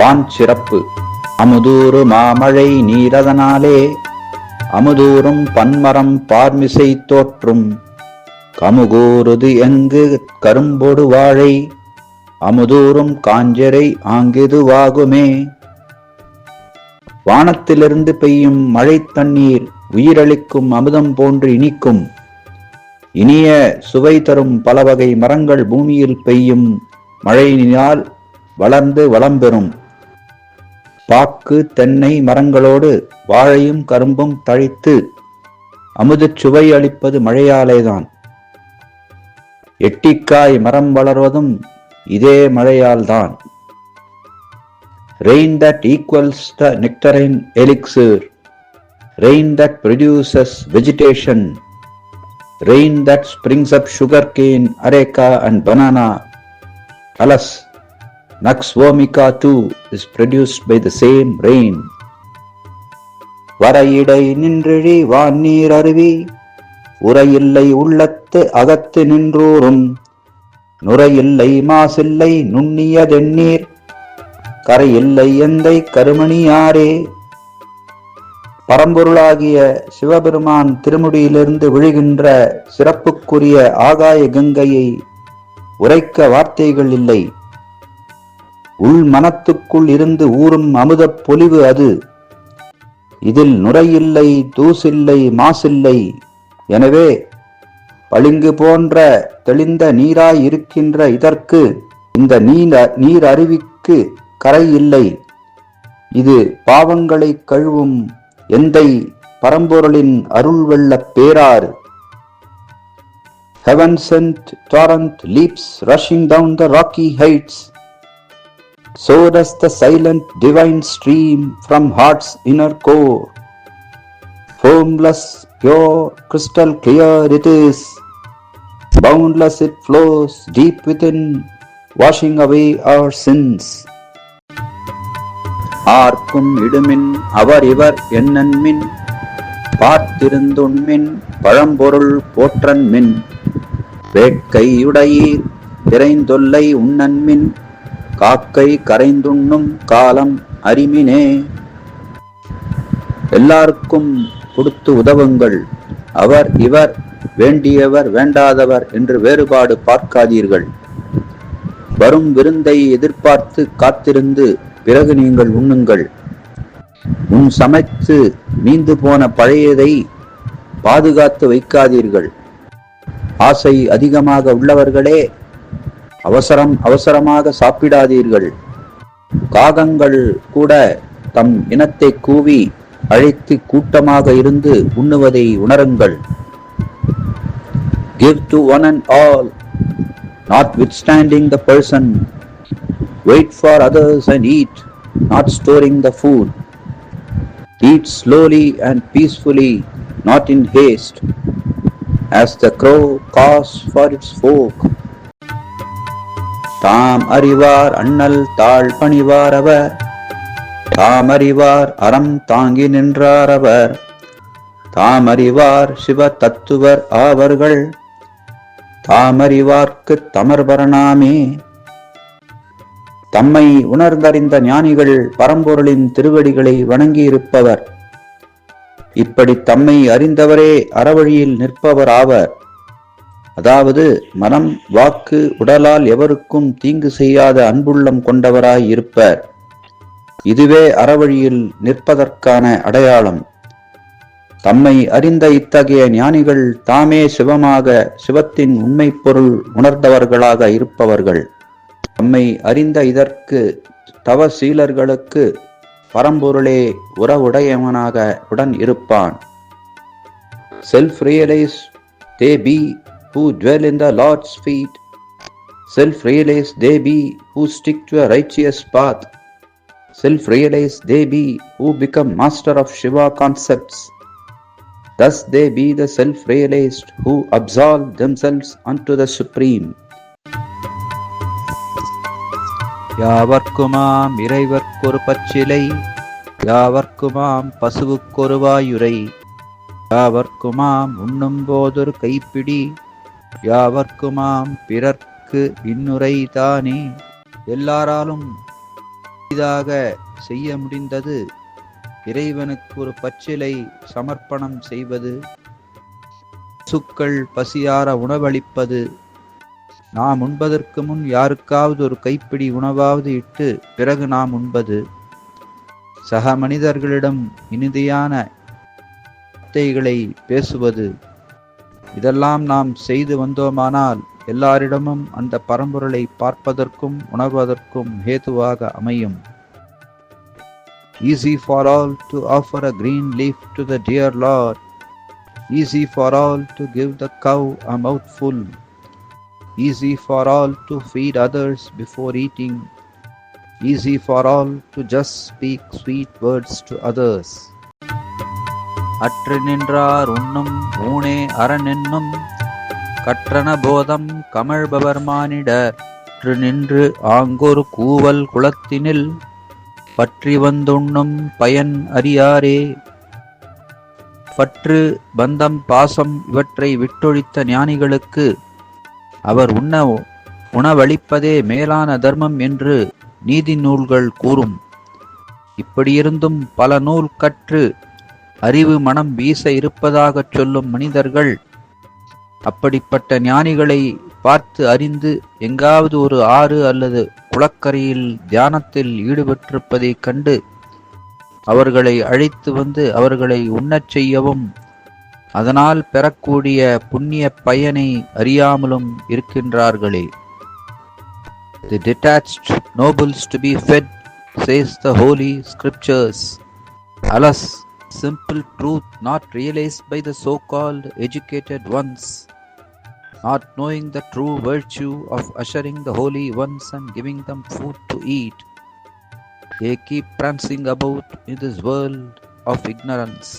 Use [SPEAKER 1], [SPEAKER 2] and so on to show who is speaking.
[SPEAKER 1] வான் சிறப்பு அமுதூறு மாமழை நீரதனாலே அமுதூறும் பன்மரம் பார்மிசை தோற்றும். கமுகூறுது எங்கு கரும்பொடு வாழை அமுதூறும் காஞ்சரை ஆங்கிதுவாகுமே வானத்திலிருந்து பெய்யும் மழை தண்ணீர் உயிரளிக்கும் அமுதம் போன்று இனிக்கும். இனிய சுவை தரும் பல வகை மரங்கள் பூமியில் பெய்யும். மழையினால் வளர்ந்து வளம் பெறும். பாக்கு தென்னை மரங்களோடு வாழையும் கரும்பும் தழைத்து அமுதச் சுவை அளிப்பது மழையாலேதான். எட்டிக்காய் மரம் வளர்வதும் இதே மழையால்தான். Rain that equals the nectarine elixir rain that produces vegetation rain that springs up sugar cane areca and banana alas nux vomica vomica too is produced by the same rain. வரையிடை நின்றழி வான்னீர் அருவி உரையில்லை உள்ளத்து அகத்து நின்றோறும் நுரையில்லை மாசில்லை நுண்ணியதெண்ணீர் கரையில்லை எந்தை கருமணியாரே பரம்பொருளாகிய சிவபெருமான் திருமுடியிலிருந்து விழுகின்ற சிறப்புக்குரிய ஆகாய கங்கையை உரைக்க வார்த்தைகள் இல்லை உள் மனத்துக்குள் இருந்து ஊறும் அமுதப் பொலிவு அது. இதில் நுரையில்லை தூசில்லை மாசில்லை. எனவே பளிங்கு போன்ற தெளிந்த நீராய் இருக்கின்ற இதற்கு இந்த நீர் நீர் அருவிக்கு கரை இல்லை. இது பாவங்களை கழுவும் எந்தை பரம்பொருளின் அருள் வெள்ள Peraru. Heaven sent torrent leaps rushing down the rocky heights. So does the silent divine stream from heart's inner core. Formless, pure, crystal clear it is. Boundless it flows deep within, washing away our sins. ஆர்க்கும் இடுமின் அவர் இவர் என்னன்மின் பார்த்திருந்துண்மின் பழம்பொருள் போற்றன்மின் வேட்கையுடையீர் விரைந்தொல்லை உண்ணன்மின் காக்கை கரைந்துண்ணும் காலம் அறிமினே எல்லாருக்கும் கொடுத்து உதவுங்கள். அவர் இவர் வேண்டியவர் வேண்டாதவர் என்று வேறுபாடு பார்க்காதீர்கள். வரும் விருந்தை எதிர்பார்த்து காத்திருந்து பிறகு நீங்கள் உண்ணுங்கள். உன் சமைத்து மீந்து போன பழையதை பாதுகாத்து வைக்காதீர்கள். ஆசை அதிகமாக உள்ளவர்களே அவசரம் அவசரமாக சாப்பிடாதீர்கள் காகங்கள் கூட தம் இனத்தை கூவி அழைத்து கூட்டமாக இருந்து உண்ணுவதை உணருங்கள் give to one and all notwithstanding the person wait for others and eat not storing the food Eat slowly and peacefully, not in haste, as the crow caws for its fork, தாம் அறிவார் அண்ணல் தாழ் பணிவார் அவர். தாம் அறிவார் அறம் தாங்கி நின்றார் அவர். தாம் அறிவார் சிவ தத்துவர் ஆவர்கள். தாமறிவார்க்கு தமர்பரணாமே தம்மை உணர்ந்தறிந்த ஞானிகள் பரம்பொருளின் திருவடிகளை வணங்கியிருப்பவர். இப்படி தம்மை அறிந்தவரே அறவழியில் நிற்பவர் ஆவர் அதாவது மனம் வாக்கு உடலால் எவருக்கும் தீங்கு செய்யாத அன்புள்ளம் கொண்டவராய் இருப்பர். இதுவே அறவழியில் நிற்பதற்கான அடையாளம். தம்மை அறிந்த இத்தகைய ஞானிகள் தாமே சிவமாக சிவத்தின் உண்மை பொருள் உணர்ந்தவர்களாக இருப்பவர்கள். தம்மை அறிந்த இதற்கு தவ சீலர்களுக்கு பரம்பொருளே உறவுடையவனாக உடன் இருப்பான். Self realise they be who dwell in the Lord's feet. Self realized they be who stick to a righteous path. Self realized they be who become master of Shiva concepts. Thus they be the self realized who absolve themselves unto the Supreme. யாவர்க்குமாம் இறைவர்க்கொரு பச்சிலை யாவர்க்குமாம் பசுவுக்கொரு வாயுரை யாவர்க்குமாம் உண்ணும் போதொரு கைப்பிடி யாவர்க்குமாம் பிறர்க்கு இன்னுரை தானே? எல்லாராலும் இதாக செய்ய முடிந்தது. இறைவனுக்கு ஒரு பச்சிலை சமர்ப்பணம் செய்வது. சுக்கள் பசியார உணவளிப்பது. நாம் உண்பதற்கு முன் யாருக்காவது ஒரு கைப்பிடி உணவாவது இட்டு பிறகு நாம் உண்பது. சக மனிதர்களிடம் இனிதியான வார்த்தைகளை பேசுவது. இதெல்லாம் நாம் செய்து வந்தோமானால் எல்லாரிடமும் அந்த பரம்பொருளை பார்ப்பதற்கும் உணர்வதற்கும் ஹேதுவாக அமையும் Easy for all to offer a green leaf to the dear Lord. Easy for all to give the cow a mouthful. Easy for all to feed others before eating. Easy for all to just speak sweet words to others. அற்று நின்றார் உண்ணும் ஊனே அறனென்னும் கற்றன போதம் கமழ்பவர் மானிடர் அற்று நின்று ஆங்கொரு கூவல் குளத்தினில் பற்றி வந்துண்ணும் பயன் அறியாரே. பற்று பந்தம் பாசம் இவற்றை விட்டொழித்த ஞானிகளுக்கு அவர் உண்ண உணவளிப்பதே மேலான தர்மம் என்று நீதி நூல்கள் கூறும். இப்படியிருந்தும் பல நூல் கற்று அறிவு மனம் வீச இருப்பதாகச் சொல்லும் மனிதர்கள் அப்படிப்பட்ட ஞானிகளை பார்த்து அறிந்து எங்காவது ஒரு ஆறு அல்லது குளக்கரையில் தியானத்தில் ஈடுபட்டிருப்பதைக் கண்டு அவர்களை அழைத்து வந்து அவர்களை உண்ணச் செய்யவும் அதனால் பெறக்கூடிய புண்ணிய பயனை அறியாமலும் இருக்கின்றார்களே தி detached nobles to be fed, says the holy scriptures. Alas, simple truth not realized by the so called educated ones, not knowing the true virtue of ushering the holy ones and giving them food to eat. They keep prancing about in this world of ignorance.